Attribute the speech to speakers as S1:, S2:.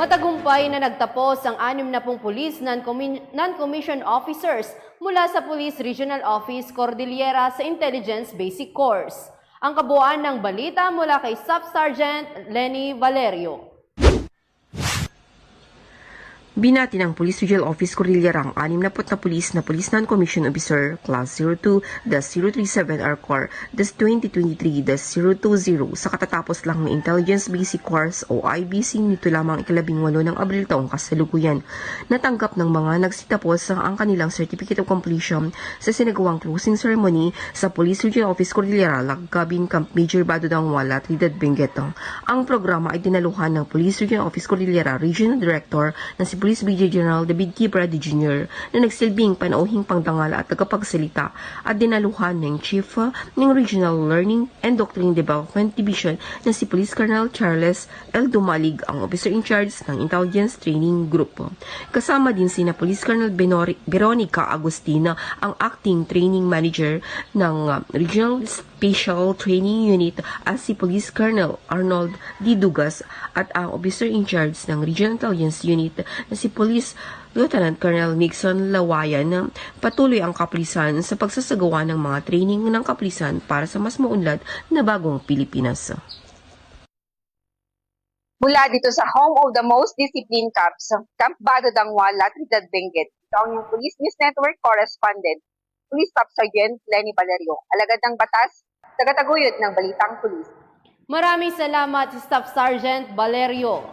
S1: Matagumpay na nagtapos ang 60 police non-commi- non-commissioned officers mula sa Police Regional Office Cordillera sa Intelligence Basic Course. Ang kabuuan ng balita mula kay Staff Sergeant Lenny Valerio.
S2: Binati ng Police Regional Office Cordillera ang 60 na pulis na Police Non-Commissioned Officer Class 02-037R Corps 2023-020 sa katatapos lang ng Intelligence Basic Course o IBC nito lamang ikalabing walo ng Abril taong kasalukuyan. Natanggap ng mga nagsitapos ang kanilang Certificate of Completion sa sinagawang closing ceremony sa Police Regional Office Cordillera, Lagkabin Camp Major Badodang Wala, Trinidad, Benguet. Ang programa ay dinaluhan ng Police Regional Office Cordillera Regional Director na si Police Brigadier General David. Brady Jr. na nagsilbing panauhing pangdangal at tagapagsalita at dinaluhan ng Chief ng Regional Learning and Doctrine Development Division na si Police Colonel Charles L. Dumalig ang officer in charge ng Intelligence Training Group. Kasama din sina Police Colonel Benori- Veronica Agustina ang acting training manager ng uh, Regional Special Training Unit at si Police Colonel Arnold D. Dugas at ang officer in charge ng Regional Intelligence Unit na si Police Lieutenant Colonel Nixon Lawayan na patuloy ang kapulisan sa pagsasagawa ng mga training ng kapulisan para sa mas maunlad na bagong Pilipinas.
S3: Mula dito sa home of the most disciplined cops, Camp Bado Dangwala, Trinidad Benguet, ito ang Police News Network correspondent, Police Staff Sergeant Lenny Valerio, alagad ng batas, tagataguyod ng Balitang Pulis.
S1: Maraming salamat Staff Sergeant Valerio.